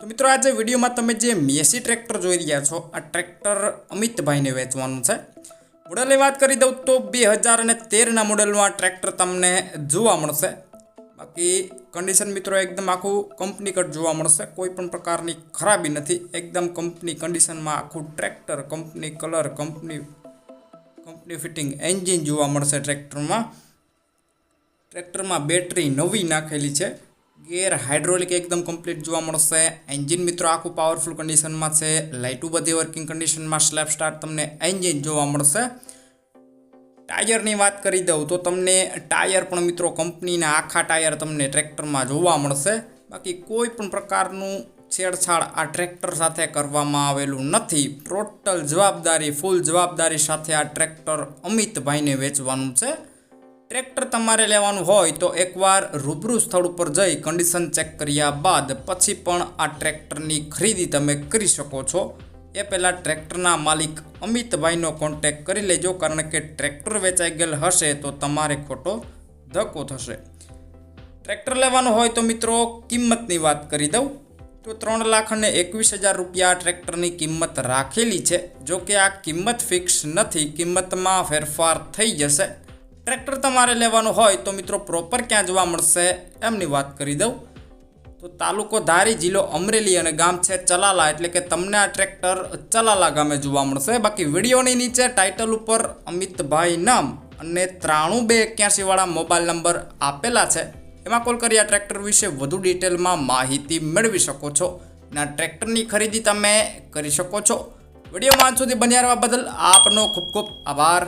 તો મિત્રો આજે વિડીયોમાં તમે જે મેસી ટ્રેક્ટર જોઈ રહ્યા છો, આ ટ્રેક્ટર અમિતભાઈને વેચવાનું છે. મોડલની વાત કરી દઉં તો બે હજાર અને તેરના મોડલનું આ ટ્રેક્ટર તમને જોવા મળશે. બાકી કન્ડિશન મિત્રો એકદમ આખું કંપની કટ જોવા મળશે. કોઈ પણ પ્રકારની ખરાબી નથી. એકદમ કંપની કન્ડિશનમાં આખું tractor company colour company company fitting engine જોવા મળશે ટ્રેક્ટરમાં. ટ્રેક્ટરમાં બેટરી નવી નાખેલી છે. ગેર હાઇડ્રોલિક એકદમ કમ્પ્લીટ જોવા મળશે. એન્જિન મિત્રો, આખું પાવરફુલ કન્ડિશનમાં છે. લાઇટું બધી વર્કિંગ કન્ડિશનમાં સ્લેપ સ્ટાર્ટ તમને એન્જિન જોવા મળશે. ટાયરની વાત કરી દઉં તો તમને ટાયર પણ મિત્રો કંપનીના આખા ટાયર તમને ટ્રેક્ટરમાં જોવા મળશે. બાકી કોઈ પણ પ્રકારનું છેડછાડ આ ટ્રેક્ટર સાથે કરવામાં આવેલું નથી. ટોટલ જવાબદારી ફૂલ જવાબદારી સાથે આ ટ્રેક્ટર અમિતભાઈને વેચવાનું છે. ટ્રેક્ટર તમારે લેવાનું હોય તો એકવાર રૂબરૂ સ્થળ ઉપર જઈ કન્ડિશન ચેક કર્યા બાદ પછી પણ આ ટ્રેક્ટરની ખરીદી તમે કરી શકો છો. એ પહેલાં ટ્રેક્ટરના માલિક અમિતભાઈનો કોન્ટેક કરી લેજો, કારણ કે ટ્રેક્ટર વેચાઈ ગયેલ હશે તો તમારે ખોટો ધક્કો થશે. ટ્રેક્ટર લેવાનું હોય તો મિત્રો કિંમતની વાત કરી દઉં. તો ત્રણ લાખ અને એકવીસ હજાર રૂપિયા ટ્રેક્ટરની કિંમત રાખેલી છે. જો કે આ કિંમત ફિક્સ નથી, કિંમતમાં ફેરફાર થઈ જશે. ટ્રેક્ટર તમારે લેવાનું હોય તો મિત્રો પ્રોપર ક્યાં જોવા મળશે એમની વાત કરી દઉં. તો તાલુકો ધારી જિલ્લો અમરેલી અને ગામ છે ચલાલા, એટલે કે તમને આ ટ્રેક્ટર ચલાલા ગામે જોવા મળશે. બાકી વિડીયોની નીચે ટાઇટલ ઉપર અમિતભાઈ નામ અને ત્રાણું બે એક્યાસીવાળા મોબાઈલ નંબર આપેલા છે. એમાં કોલ કરી આ ટ્રેક્ટર વિશે વધુ ડિટેલમાં માહિતી મેળવી શકો છો અને આ ટ્રેક્ટરની ખરીદી તમે કરી શકો છો. વિડીયોમાં અંત સુધી બન્યા રહેવા બદલ આપનો ખૂબ ખૂબ આભાર.